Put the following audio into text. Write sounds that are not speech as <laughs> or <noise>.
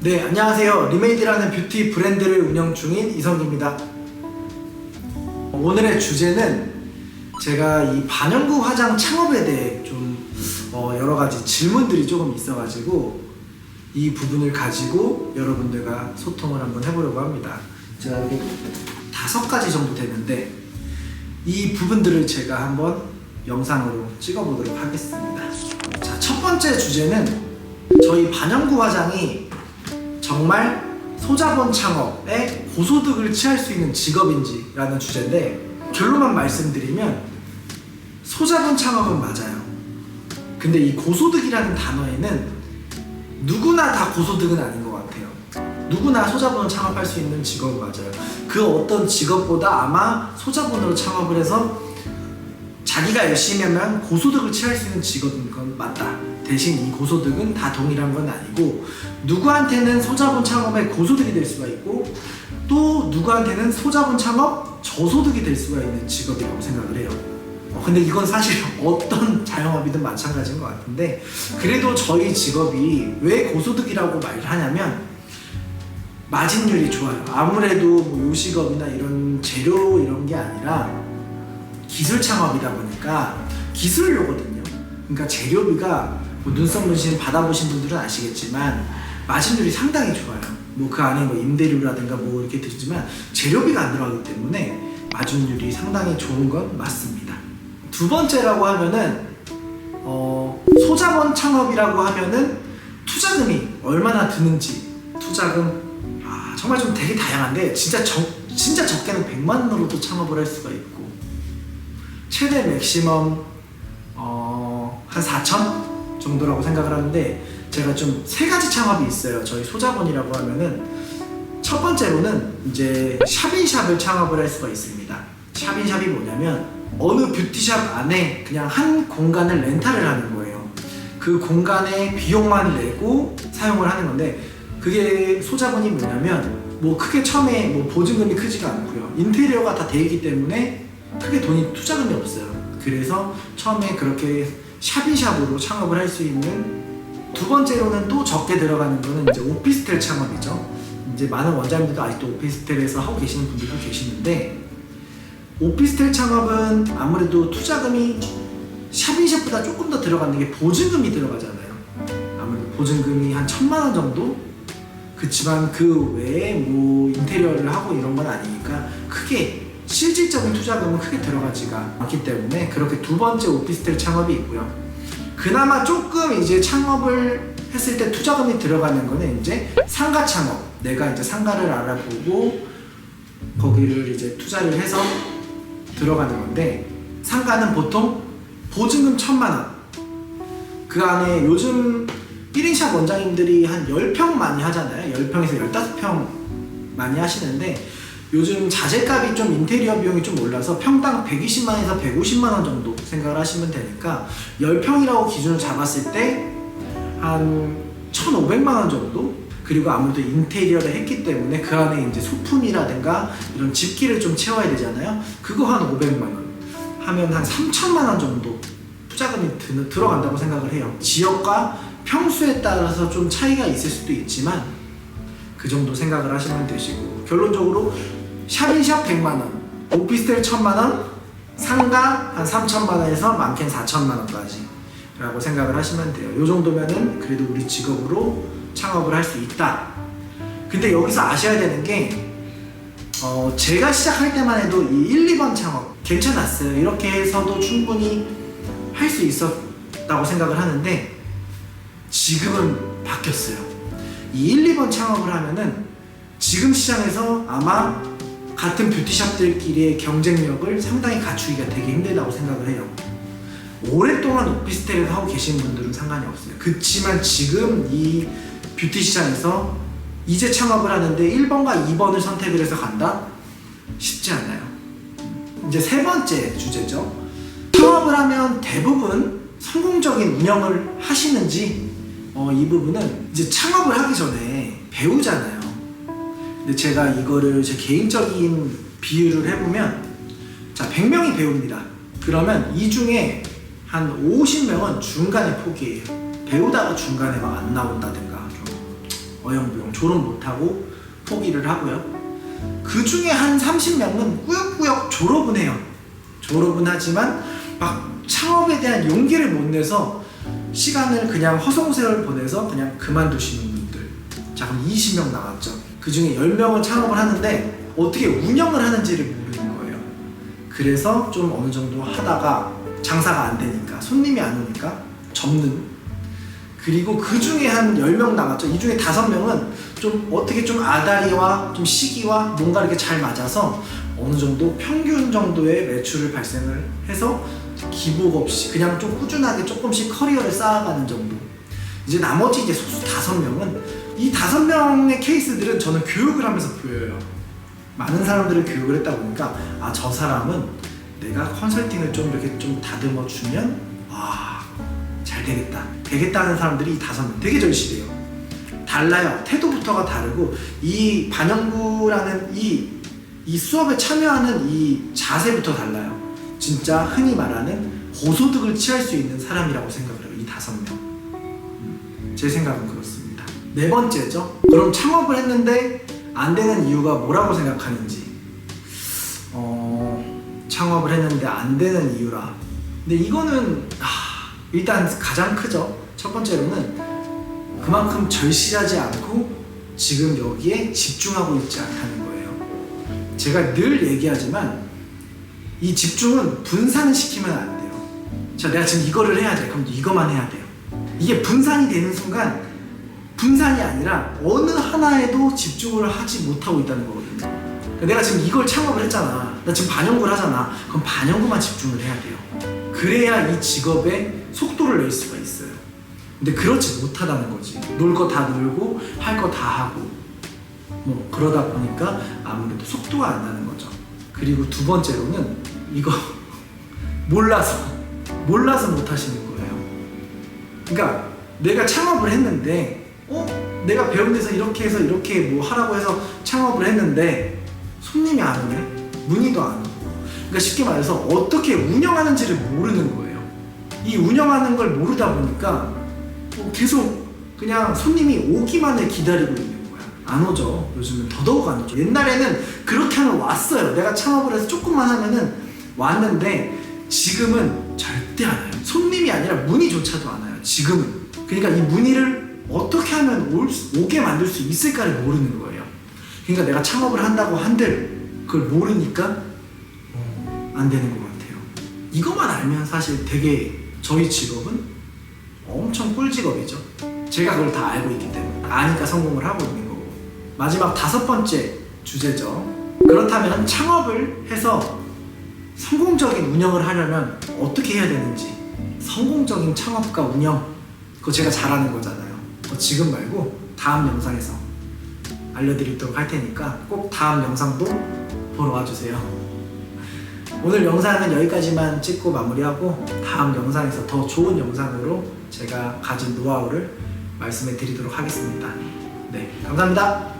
네, 안녕하세요. 리메이드라는 뷰티 브랜드를 운영 중인 이성기입니다. 오늘의 주제는 제가 이 반영구 화장 창업에 대해 좀 어, 여러 가지 질문들이 조금 있어가지고 이 부분을 가지고 여러분들과 소통을 한번 해보려고 합니다. 제가 여기 다섯 가지 정도 되는데 이 부분들을 제가 한번 영상으로 찍어보도록 하겠습니다. 자, 첫 번째 주제는 저희 반영구 화장이 정말 소자본 창업에 고소득을 취할 수 있는 직업인지라는 주제인데 결론만 말씀드리면 소자본 창업은 맞아요. 근데 이 고소득이라는 단어에는 누구나 다 고소득은 아닌 것 같아요. 누구나 소자본을 창업할 수 있는 직업은 맞아요. 그 어떤 직업보다 아마 소자본으로 창업을 해서 자기가 열심히 하면 고소득을 취할 수 있는 직업인 건 맞다. 대신 이 고소득은 다 동일한 건 아니고 누구한테는 소자본 창업에 고소득이 될 수가 있고 또 누구한테는 소자본 창업 저소득이 될 수가 있는 직업이라고 생각을 해요. 어, 근데 이건 사실 <laughs> 어떤 자영업이든 마찬가지인 것 같은데 그래도 저희 직업이 왜 고소득이라고 말을 하냐면 마진율이 좋아요. 아무래도 뭐 요식업이나 이런 재료 이런 게 아니라 기술 창업이다 보니까 기술료거든요. 그러니까 재료비가 뭐 눈썹 문신 받아보신 분들은 아시겠지만 마진율이 상당히 좋아요. 뭐 그 안에 뭐 임대료라든가 뭐 이렇게 들지만 재료비가 안 들어가기 때문에 마진율이 상당히 좋은 건 맞습니다. 두 번째라고 하면은 어, 소자본 창업이라고 하면은 투자금이 얼마나 드는지 투자금 아 정말 좀 되게 다양한데 진짜 적 진짜 적게는 100만 원으로도 창업을 할 수가 있고 최대 맥시멈 어, 한 4천 정도라고 생각을 하는데 제가 좀 세 가지 창업이 있어요. 저희 소자본이라고 하면은 첫 번째로는 이제 샵인샵을 창업을 할 수가 있습니다. 샵인샵이 뭐냐면 어느 뷰티샵 안에 그냥 한 공간을 렌탈을 하는 거예요. 그 공간에 비용만 내고 사용을 하는 건데 그게 소자본이 뭐냐면 뭐 크게 처음에 뭐 보증금이 크지가 않고요. 인테리어가 다돼 있기 때문에 크게 돈이 투자금이 없어요. 그래서 처음에 그렇게 샵인샵으로 창업을 할 수 있는 두 번째로는 또 적게 들어가는 거는 이제 오피스텔 창업이죠. 이제 많은 원장님들도 아직도 오피스텔에서 하고 계시는 분들도 계시는데 오피스텔 창업은 아무래도 투자금이 샵인샵보다 조금 더 들어가는 게 보증금이 들어가잖아요. 아무래도 보증금이 한 천만 원 정도? 그치만 그 외에 뭐 인테리어를 하고 이런 건 아니니까 크게 실질적인 투자금은 크게 들어가지가 않기 때문에 그렇게 두 번째 오피스텔 창업이 있고요. 그나마 조금 이제 창업을 했을 때 투자금이 들어가는 거는 이제 상가 창업. 내가 이제 상가를 알아보고 거기를 이제 투자를 해서 들어가는 건데 상가는 보통 보증금 천만 원. 그 안에 요즘 1인샵 원장님들이 한 10평 많이 하잖아요. 10평에서 15평 많이 하시는데 요즘 자재값이 좀 인테리어 비용이 좀 올라서 평당 120만에서 150만 원 정도 생각을 하시면 되니까 10평이라고 기준을 잡았을 때 한 1,500만 원 정도? 그리고 아무래도 인테리어를 했기 때문에 그 안에 이제 소품이라든가 이런 집기를 좀 채워야 되잖아요. 그거 한 500만 원 하면 한 3천만 원 정도 투자금이 드, 들어간다고 생각을 해요. 지역과 평수에 따라서 좀 차이가 있을 수도 있지만 그 정도 생각을 하시면 되시고 결론적으로 샵인샵 100만 원, 오피스텔 1000만 원, 상가 한 3천만 원에서 많게는 4천만 원까지 라고 생각을 하시면 돼요. 요 정도면은 그래도 우리 직업으로 창업을 할 수 있다. 근데 여기서 아셔야 되는 게 어, 제가 시작할 때만 해도 이 1, 2번 창업 괜찮았어요. 이렇게 해서도 충분히 할 수 있었다고 생각을 하는데 지금은 바뀌었어요. 이 1, 2번 창업을 하면은 지금 시장에서 아마 같은 뷰티샵들끼리의 경쟁력을 상당히 갖추기가 되게 힘들다고 생각을 해요. 오랫동안 오피스텔에서 하고 계신 분들은 상관이 없어요. 그렇지만 지금 이 뷰티 시장에서 이제 창업을 하는데 1번과 2번을 선택을 해서 간다? 쉽지 않아요. 이제 세 번째 주제죠. 창업을 하면 대부분 성공적인 운영을 하시는지 어, 이 부분은 이제 창업을 하기 전에 배우잖아요. 근데 제가 이거를 제 개인적인 비유를 해보면 자 100명이 배웁니다. 그러면 이 중에 한 50명은 중간에 포기해요. 배우다가 중간에 막 안 나온다든가 좀 어영부영 졸업 못하고 포기를 하고요. 그 중에 한 30명은 꾸역꾸역 졸업은 해요. 졸업은 하지만 막 창업에 대한 용기를 못 내서 시간을 그냥 허송세월 보내서 그냥 그만두시는 분들. 자, 그럼 20명 나왔죠. 그 중에 10명은 창업을 하는데 어떻게 운영을 하는지를 모르는 거예요. 그래서 좀 어느 정도 하다가 장사가 안 되니까 손님이 안 오니까 접는 그리고 그 중에 한 10명 남았죠. 이 중에 5명은 좀 어떻게 좀 아다리와 좀 시기와 뭔가 이렇게 잘 맞아서 어느 정도 평균 정도의 매출을 발생을 해서 기복 없이 그냥 좀 꾸준하게 조금씩 커리어를 쌓아가는 정도. 이제 나머지 이제 소수 5명은 이 5명의 케이스들은 저는 교육을 하면서 보여요. 많은 사람들을 교육을 했다 보니까 아 저 사람은 내가 컨설팅을 좀 이렇게 좀 다듬어 주면 아잘 되겠다. 되겠다는 사람들이 이 다섯 명. 되게 절실해요. 달라요. 태도부터가 다르고 이 반영구라는 이, 이 수업에 참여하는 이 자세부터 달라요. 진짜 흔히 말하는 고소득을 취할 수 있는 사람이라고 생각을 해요. 이 다섯 명. 음, 제 생각은 그렇습니다 네 번째죠 그럼 창업을 했는데 안 되는 이유가 뭐라고 생각하는지 어, 창업을 했는데 안 되는 이유라. 근데 이거는 아, 일단 가장 크죠. 첫 번째로는 그만큼 절실하지 않고 지금 여기에 집중하고 있지 않다는 거예요. 제가 늘 얘기하지만 이 집중은 분산을 시키면 안 돼요. 자, 내가 지금 이거를 해야 돼. 그럼 이거만 해야 돼요. 이게 분산이 되는 순간 분산이 아니라 어느 하나에도 집중을 하지 못하고 있다는 거거든요. 그러니까 내가 지금 이걸 창업을 했잖아. 나 지금 반영구를 하잖아. 그럼 반영구만 집중을 해야 돼요. 그래야 이 직업에 속도를 낼 수가 있어요. 근데 그렇지 못하다는 거지. 놀 거 다 놀고 할 거 다 하고 뭐 그러다 보니까 아무래도 속도가 안 나는 거죠. 그리고 두 번째로는 이거 <laughs> 몰라서 몰라서 못 하시는 거예요. 그러니까 내가 창업을 했는데 어? 내가 배운 데서 이렇게 해서 이렇게 뭐 하라고 해서 창업을 했는데 손님이 안 오네? 문의도 안 오고. 그러니까 쉽게 말해서 어떻게 운영하는지를 모르는 거예요. 이 운영하는 걸 모르다 보니까 어, 계속 그냥 손님이 오기만을 기다리고 있는 거야. 안 오죠. 요즘은 더더욱 안 오죠. 옛날에는 그렇게 하면 왔어요. 내가 창업을 해서 조금만 하면은 왔는데 지금은 절대 안 와요. 손님이 아니라 문의조차도 안 와요. 지금은. 그러니까 이 문의를 어떻게 하면 올 수- 오게 만들 수 있을까를 모르는 거예요. 그러니까 내가 창업을 한다고 한들 그걸 모르니까 어, 안 되는 것 같아요. 이것만 알면 사실 되게 저희 직업은 엄청 꿀직업이죠. 제가 그걸 다 알고 있기 때문에 아니까 성공을 하고 있는 거고 마지막 다섯 번째 주제죠. 그렇다면 창업을 해서 성공적인 운영을 하려면 어떻게 해야 되는지 성공적인 창업과 운영 그거 제가 잘하는 거잖아요. 어, 지금 말고 다음 영상에서 알려드리도록 할 테니까 꼭 다음 영상도 보러 와주세요. 오늘 영상은 여기까지만 찍고 마무리하고 다음 영상에서 더 좋은 영상으로 제가 가진 노하우를 말씀해 드리도록 하겠습니다. 네, 감사합니다.